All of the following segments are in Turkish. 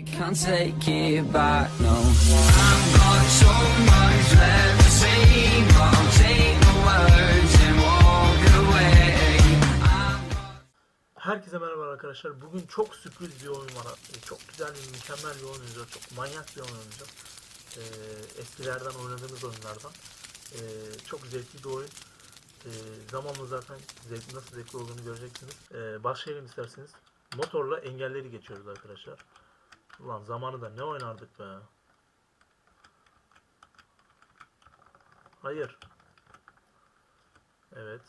You can't take it back, no. I've got so much left to say, but I'll take the words and walk away. Herkese merhaba arkadaşlar. Bugün çok sürpriz bir oyun var. Ee, Çok güzel bir, mükemmel bir oyun oynayacağız. Çok manyak bir oyun oynayacağız. Ee, eskilerden oynadığımız oyunlardan. Ee, çok zevkli bir oyun. Ee, zamanla zaten zevk, nasıl zevkli olduğunu göreceksiniz. Ee, başlayalım isterseniz. Motorla engelleri geçiyoruz arkadaşlar. Ulan zamanı da ne oynardık be. Hayır. Evet.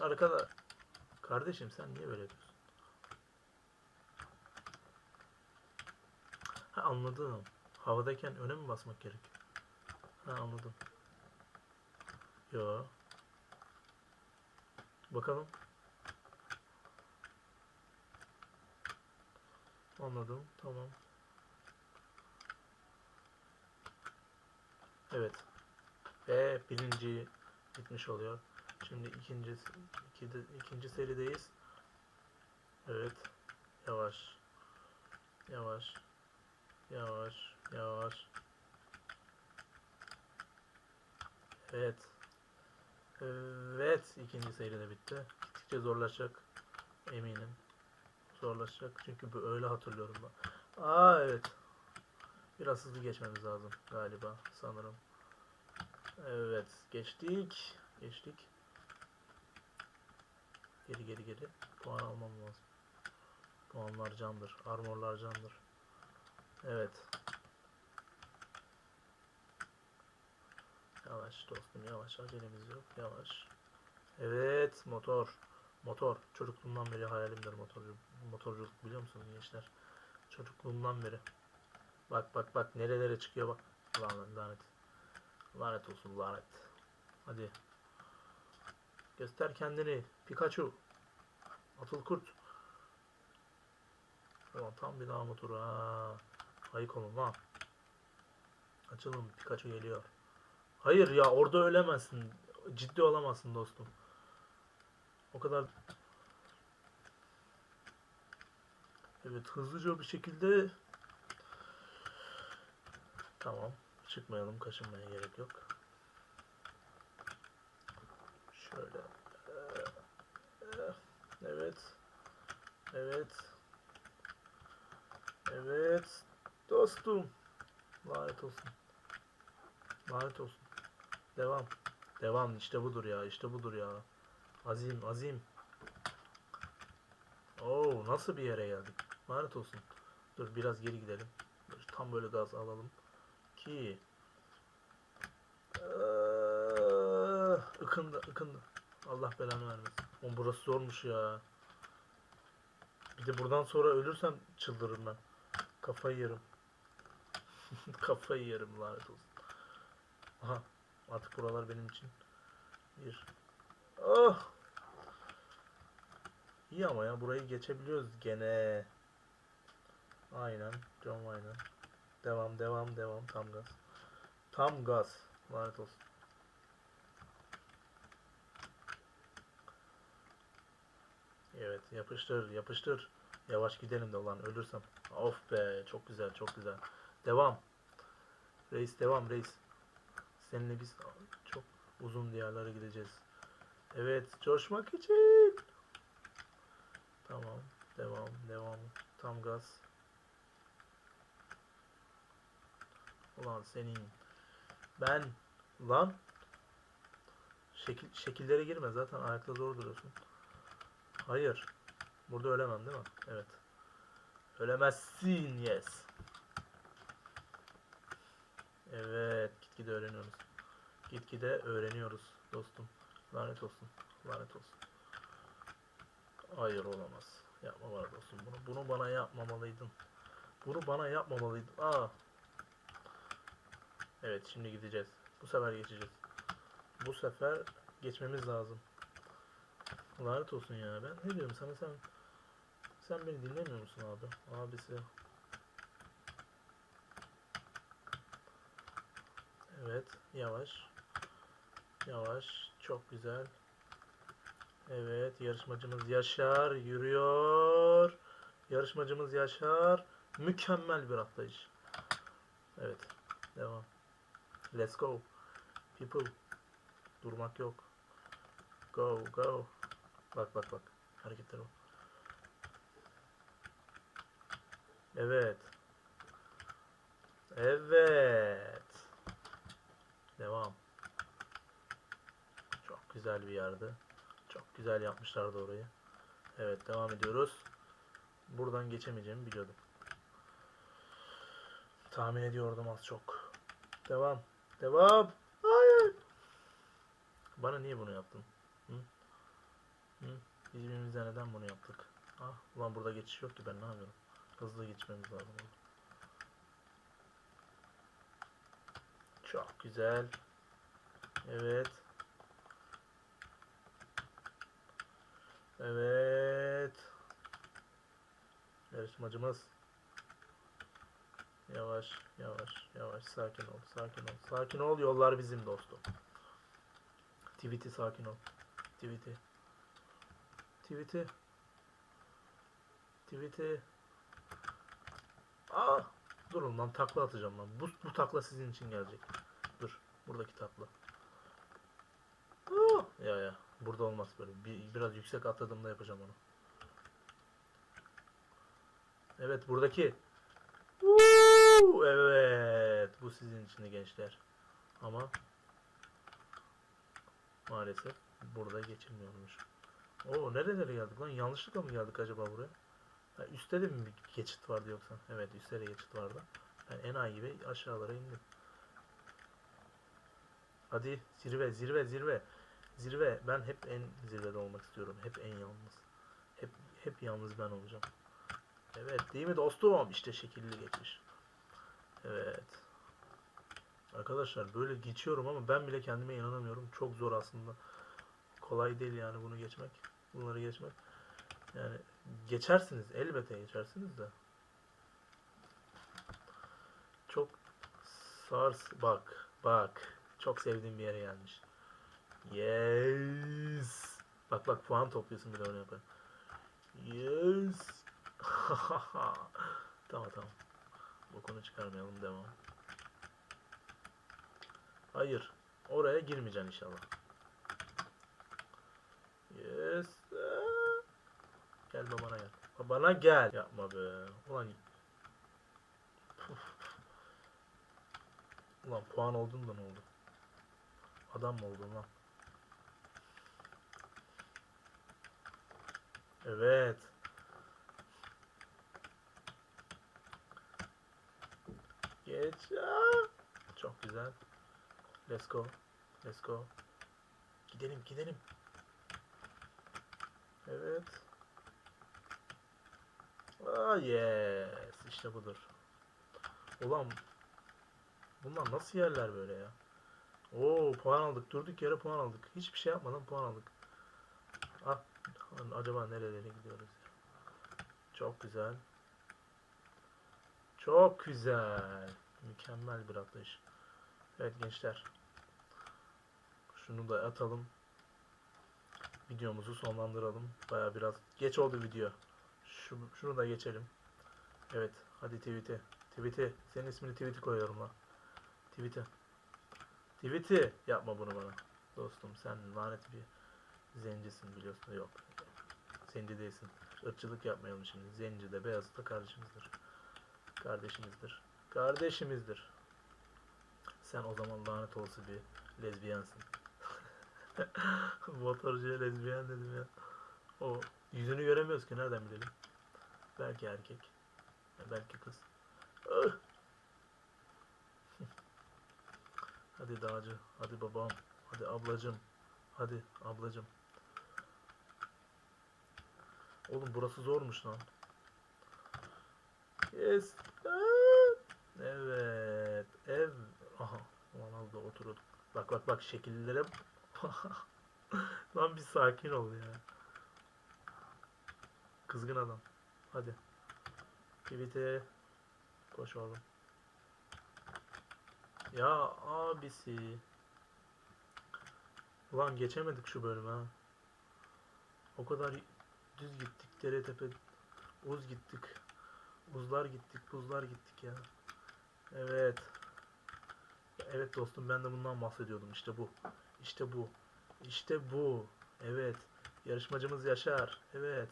Arkada Kardeşim sen niye böyle yapıyorsun? Ha anladım. Havadayken öne mi basmak gerek? Ha anladım. Yo. Bakalım. Anladım. Tamam. Evet. Ve birinci bitmiş oluyor. Şimdi ikinci ikide, ikinci serideyiz. Evet. Yavaş. Yavaş. Yavaş. Yavaş. Evet. Evet. ikinci seri de bitti. Gittikçe zorlaşacak. Eminim. Zorlaşacak. Çünkü bu öyle hatırlıyorum ben. Aa evet. Biraz hızlı geçmemiz lazım galiba sanırım. Evet. Geçtik. Geçtik. Geri geri geri. Puan almam lazım. Puanlar candır. Armorlar candır. Evet. Yavaş dostum yavaş. Acelemiz yok. Yavaş. Evet motor. Motor. Çocukluğumdan beri hayalimdir motorcu. Motorculuk biliyor musunuz gençler? Çocukluğumdan beri. Bak bak bak nerelere çıkıyor bak. Lanet lanet. Lanet olsun lanet. Hadi. Göster kendini. Pikachu. Atıl kurt. Ulan tam bir daha motoru ha. Ayık olun lan. Açılın Pikachu geliyor. Hayır ya orada ölemezsin. Ciddi olamazsın dostum. O kadar Evet hızlıca bir şekilde Tamam. Çıkmayalım. Kaçınmaya gerek yok. Şöyle. Evet. Evet. Evet. Dostum. Lanet olsun. Lanet olsun. Devam. Devam. İşte budur ya. İşte budur ya. Azim. Azim. Oo, nasıl bir yere geldik? Lanet olsun. Dur biraz geri gidelim. Dur, Tam böyle gaz alalım. Ki. Ee, ıkındı, ıkındı. Allah belanı vermesin. Oğlum burası zormuş ya. Bir de buradan sonra ölürsem çıldırırım ben. Kafayı yerim. Kafayı yerim lanet olsun. Aha. Artık buralar benim için. Bir. Oh. İyi ama ya burayı geçebiliyoruz gene. Aynen. John Wayne. Devam devam devam tam gaz. Tam gaz. Lanet olsun. Evet yapıştır yapıştır. Yavaş gidelim de ulan ölürsem. Of be çok güzel çok güzel. Devam. Reis devam reis. Seninle biz çok uzun diyarlara gideceğiz. Evet coşmak için. Tamam devam devam. Tam gaz. Ulan senin. Ben lan şekil şekillere girme zaten ayakta zor duruyorsun. Hayır. Burada ölemem değil mi? Evet. Ölemezsin yes. Evet, gitgide öğreniyoruz. Gitgide öğreniyoruz dostum. Lanet olsun. Lanet olsun. Hayır olamaz. Yapma var dostum bunu. Bunu bana yapmamalıydın. Bunu bana yapmamalıydın. Aa. Evet, şimdi gideceğiz. Bu sefer geçeceğiz. Bu sefer geçmemiz lazım. Lanet olsun ya. Ben ne diyorum sana sen sen beni dinlemiyor musun abi? Abisi. Evet, yavaş. Yavaş, çok güzel. Evet, yarışmacımız Yaşar yürüyor. Yarışmacımız Yaşar. Mükemmel bir atlayış. Evet. Devam. Let's go. People. Durmak yok. Go go. Bak bak bak. Hareketler o. Evet. Evet. Devam. Güzel bir yerdi. Çok güzel yapmışlardı orayı. Evet devam ediyoruz. Buradan geçemeyeceğimi biliyordum. Tahmin ediyordum az çok. Devam. Devam. Hayır. Bana niye bunu yaptın? Hı? Hı? Birbirimize neden bunu yaptık? Ah, ulan burada geçiş yok ki ben ne yapıyorum? Hızlı geçmemiz lazım. Çok güzel. Evet. Evet. Yarışmacımız. Yavaş, yavaş, yavaş. Sakin ol, sakin ol. Sakin ol, yollar bizim dostum. Tweet'i sakin ol. Tweet'i. Tweet'i. Tweet'i. Aa! Durun lan takla atacağım lan. Bu, bu takla sizin için gelecek. Dur. Buradaki takla. Aa! Ya ya. Burada olmaz böyle. Bir, biraz yüksek atladığımda yapacağım onu. Evet buradaki. Woo! Evet. Bu sizin için de gençler. Ama maalesef burada geçilmiyormuş. Oo nerelere geldik lan? Yanlışlıkla mı geldik acaba buraya? Ha, üstte de mi bir geçit vardı yoksa? Evet üstte de geçit vardı. Ben enayi gibi aşağılara indim. Hadi zirve zirve zirve. Zirve. Ben hep en zirvede olmak istiyorum. Hep en yalnız. Hep hep yalnız ben olacağım. Evet değil mi dostum? İşte şekilli geçiş. Evet. Arkadaşlar böyle geçiyorum ama ben bile kendime inanamıyorum. Çok zor aslında. Kolay değil yani bunu geçmek. Bunları geçmek. Yani geçersiniz. Elbette geçersiniz de. Çok sars bak bak çok sevdiğim bir yere gelmiş. Yes. Bak bak puan topluyorsun de onu yapar. Yes. tamam tamam. Bu konu çıkarmayalım devam. Hayır. Oraya girmeyeceksin inşallah. Yes. Gel babana gel. Babana gel. Yapma be. Ulan. Ulan puan oldun da ne oldu? Adam mı oldun lan? Evet. Geç. Aa! Çok güzel. Let's go. Let's go. Gidelim gidelim. Evet. Ah yes. İşte budur. Ulan bunlar nasıl yerler böyle ya? Oo puan aldık. Durduk yere puan aldık. Hiçbir şey yapmadan puan aldık. Acaba nerelere gidiyoruz? Çok güzel. Çok güzel. Mükemmel bir atlayış. Evet gençler. Şunu da atalım. Videomuzu sonlandıralım. Baya biraz geç oldu video. Şu, şunu da geçelim. Evet. Hadi tweet'e. Tweet'e. Senin ismini tweet'i koyuyorum lan. Tweet'e. Tweet'i. Yapma bunu bana. Dostum sen lanet bir zencisin biliyorsun. Yok. Zenci değilsin. Irkçılık yapmayalım şimdi. Zenci de beyaz da kardeşimizdir. Kardeşimizdir. Kardeşimizdir. Sen o zaman lanet olası bir lezbiyensin. Motorcuya lezbiyen dedim ya. O yüzünü göremiyoruz ki nereden bilelim. Belki erkek. Belki kız. Ah! Hadi dağcı. Hadi babam. Hadi ablacım. Hadi ablacım. Oğlum burası zormuş lan. Yes. Evet. Ev. Aha. Ulan az da oturduk. Bak bak bak şekillere. lan bir sakin ol ya. Kızgın adam. Hadi. Tweet'e. Koş oğlum. Ya abisi. Ulan geçemedik şu bölümü ha. O kadar düz gittik dere tepe Uz gittik. Uzlar gittik, buzlar gittik ya. Evet. Evet dostum ben de bundan bahsediyordum. İşte bu. İşte bu. İşte bu. Evet. Yarışmacımız Yaşar. Evet.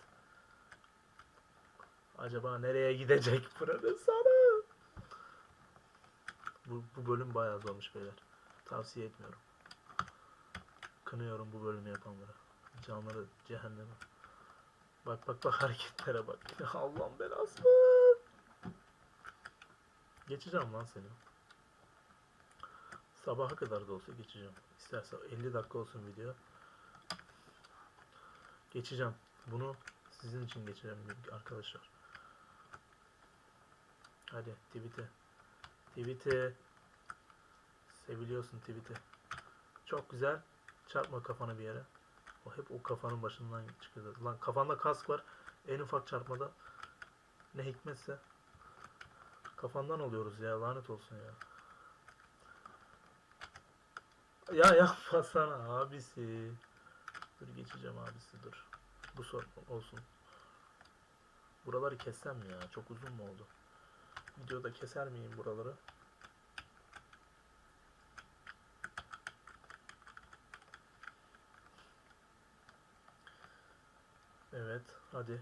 Acaba nereye gidecek buranın sana? Bu, bu bölüm bayağı zormuş beyler. Tavsiye etmiyorum. Kınıyorum bu bölümü yapanlara. Canları cehenneme. Bak bak bak hareketlere bak. Allah'ın belası. Geçeceğim lan seni. Sabaha kadar da olsa geçeceğim. İsterse 50 dakika olsun video. Geçeceğim. Bunu sizin için geçeceğim arkadaşlar. Hadi tweet'e. Tweet'e. Seviliyorsun tweet'e. Çok güzel. Çarpma kafanı bir yere. O hep o kafanın başından çıkıyor. Lan kafanda kask var. En ufak çarpmada ne hikmetse kafandan oluyoruz ya lanet olsun ya. Ya yapmasana abisi. Dur geçeceğim abisi dur. Bu son olsun. Buraları kessem ya? Çok uzun mu oldu? Videoda keser miyim buraları? Evet, hadi.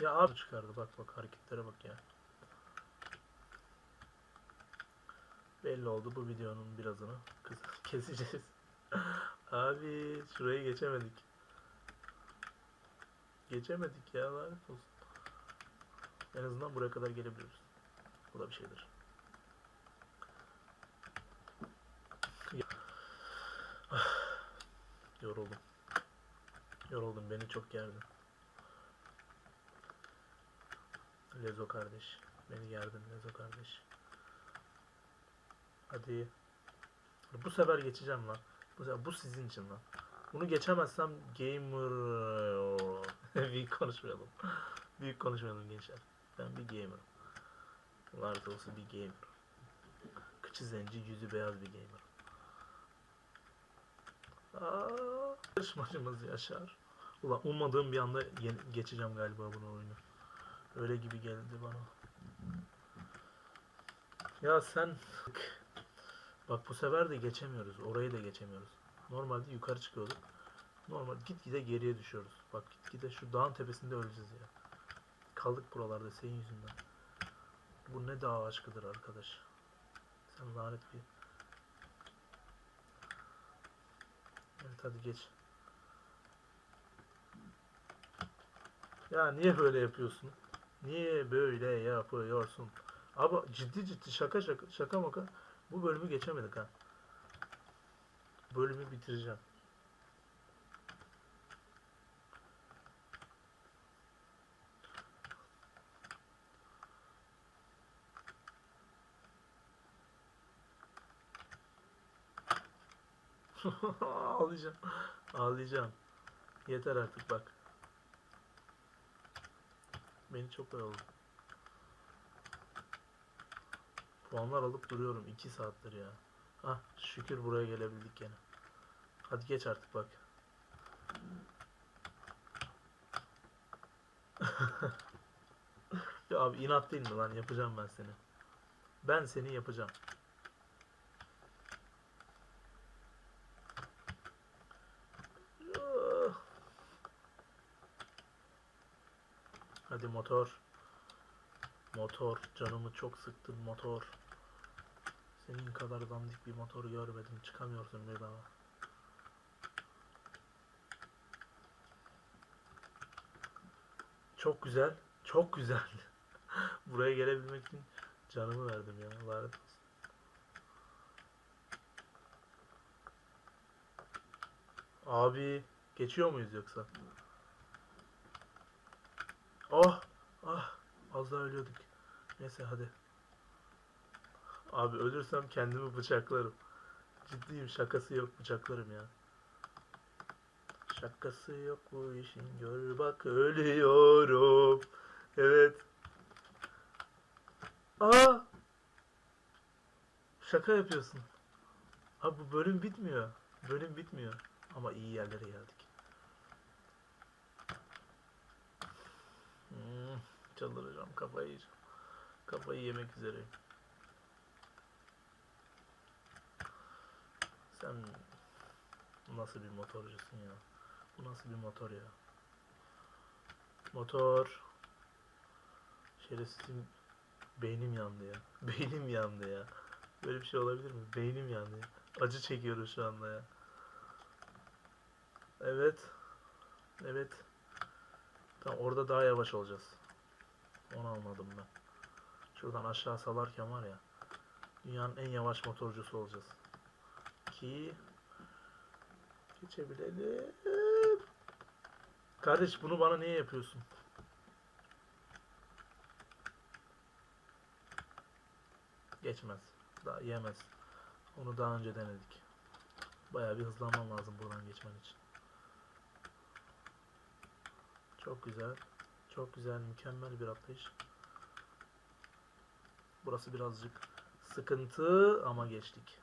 Ya abi çıkardı bak bak hareketlere bak ya. Belli oldu bu videonun birazını keseceğiz. abi şurayı geçemedik. Geçemedik ya lanet olsun. En azından buraya kadar gelebiliyoruz. Bu da bir şeydir. Yoruldum. Yoruldum beni çok gerdin. Lezo kardeş. Beni gerdin Lezo kardeş. Hadi. Bu sefer geçeceğim lan. Bu sefer bu sizin için lan. Bunu geçemezsem gamer büyük konuşmayalım. büyük konuşmayalım gençler. Ben bir gamer'ım. Lanet olsun bir gamer. Kıçı zenci, yüzü beyaz bir gamer. Aa, yarışmacımız Yaşar. Ulan ummadığım bir anda geçeceğim galiba bunu oyunu. Öyle gibi geldi bana. Ya sen bak bu sefer de geçemiyoruz. Orayı da geçemiyoruz. Normalde yukarı çıkıyorduk. Normal gitgide geriye düşüyoruz. Bak gitgide şu dağın tepesinde öleceğiz ya. Kaldık buralarda senin yüzünden. Bu ne dağ aşkıdır arkadaş. Sen lanet bir. Evet hadi geç. Ya niye böyle yapıyorsun? Niye böyle yapıyorsun? Abi ciddi ciddi şaka şaka şaka maka bu bölümü geçemedik ha. Bölümü bitireceğim. Ağlayacağım. Ağlayacağım. Yeter artık bak. Beni çok yoruldu. Puanlar alıp duruyorum 2 saattir ya. Ah şükür buraya gelebildik gene. Hadi geç artık bak. ya abi inat değil mi lan yapacağım ben seni. Ben seni yapacağım. Ah. Hadi motor. Motor. Canımı çok sıktın motor. Senin kadar dandik bir motor görmedim. Çıkamıyorsun bir daha. Çok güzel. Çok güzel. Buraya gelebilmek için canımı verdim ya. Lanet. Abi geçiyor muyuz yoksa? Oh! Ah! Az daha ölüyorduk. Neyse hadi. Abi ölürsem kendimi bıçaklarım. Ciddiyim şakası yok bıçaklarım ya. Şakası yok bu işin gör bak ölüyorum. Evet. Aa! Şaka yapıyorsun. Abi bu bölüm bitmiyor. Bölüm bitmiyor. Ama iyi yerlere geldik. Çıldıracağım. Kafayı. Kafayı yemek üzereyim. Sen nasıl bir motorcusun ya? Bu nasıl bir motor ya? Motor. Şerefsizim. Beynim yandı ya. Beynim yandı ya. Böyle bir şey olabilir mi? Beynim yandı ya. Acı çekiyorum şu anda ya. Evet. Evet. Tamam orada daha yavaş olacağız. Onu almadım ben. Şuradan aşağı salarken var ya. Dünyanın en yavaş motorcusu olacağız. Ki geçebilelim. Kardeş bunu bana niye yapıyorsun? Geçmez. Daha yemez. Onu daha önce denedik. Bayağı bir hızlanman lazım buradan geçmen için. Çok güzel. Çok güzel. Mükemmel bir atlayış. Burası birazcık sıkıntı ama geçtik.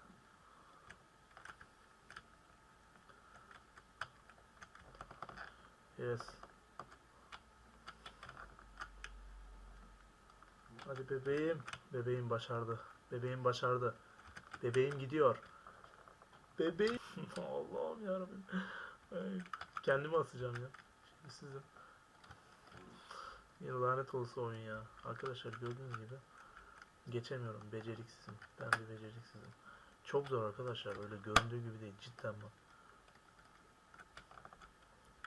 Yes. Hadi bebeğim. Bebeğim başardı. Bebeğim başardı. Bebeğim gidiyor. Bebeğim. Allah'ım yarabbim. Kendimi asacağım ya. Sizim. Ya lanet olsa oyun ya. Arkadaşlar gördüğünüz gibi geçemiyorum. Beceriksizim. Ben bir beceriksizim. Çok zor arkadaşlar. Öyle göründüğü gibi değil. Cidden bak.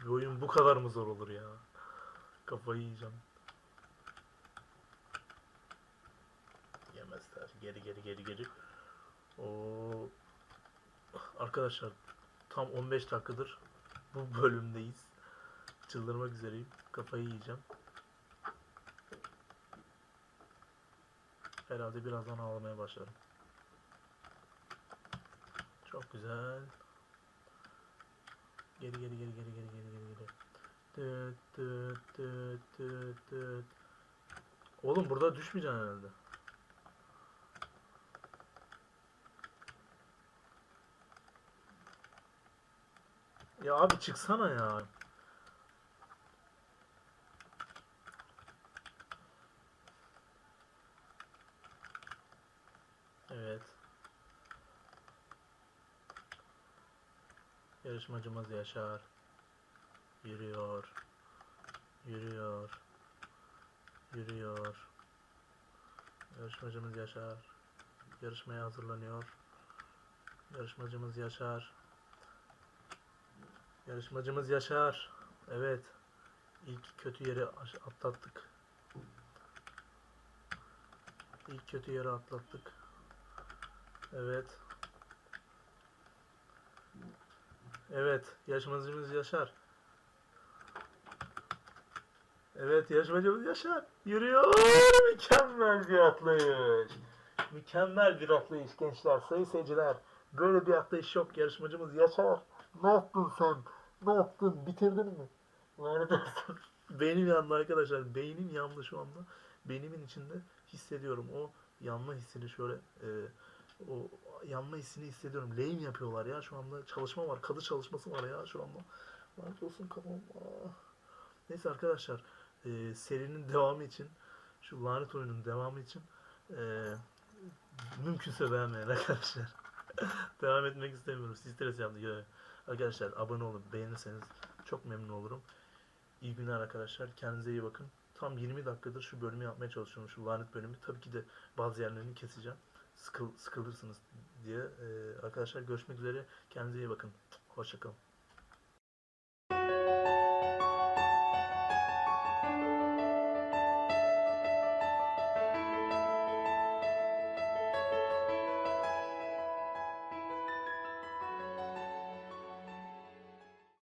Bir oyun bu kadar mı zor olur ya? Kafayı yiyeceğim. Yemezler. Geri geri geri geri. Oo. Arkadaşlar tam 15 dakikadır bu bölümdeyiz. Çıldırmak üzereyim. Kafayı yiyeceğim. Herhalde birazdan ağlamaya başlarım. Çok güzel. Geri geri geri geri geri geri geri geri. Tıt tıt tıt tıt tıt. Oğlum burada düşmeyeceksin herhalde. Ya abi çıksana ya. Evet. Yarışmacımız Yaşar. Yürüyor. Yürüyor. Yürüyor. Yarışmacımız Yaşar. Yarışmaya hazırlanıyor. Yarışmacımız Yaşar. Yarışmacımız Yaşar. Evet. İlk kötü yeri atlattık. İlk kötü yeri atlattık. Evet. Evet. Yarışmacımız Yaşar. Evet. Yarışmacımız Yaşar. Yürüyor. Mükemmel bir atlayış. Mükemmel bir atlayış gençler. Sayın seyirciler. Böyle bir atlayış yok. Yarışmacımız Yaşar. Ne yaptın sen? Ne yaptın? Bitirdin mi? Lanet olsun. Beynim yandı arkadaşlar. Beynim yandı şu anda. Beynimin içinde hissediyorum. O yanma hissini şöyle e, o yanma hissini hissediyorum. Lehim yapıyorlar ya şu anda. Çalışma var. Kadı çalışması var ya şu anda. Lanet olsun kafam. Ah. Neyse arkadaşlar. e, serinin devamı için şu lanet oyunun devamı için e, mümkünse beğenmeyin arkadaşlar. Devam etmek istemiyorum. Siz stres yaptı. Arkadaşlar abone olun. Beğenirseniz çok memnun olurum. İyi günler arkadaşlar. Kendinize iyi bakın. Tam 20 dakikadır şu bölümü yapmaya çalışıyorum. Şu lanet bölümü. Tabii ki de bazı yerlerini keseceğim. Sıkıl, sıkılırsınız diye. Ee, arkadaşlar görüşmek üzere. Kendinize iyi bakın. Hoşçakalın.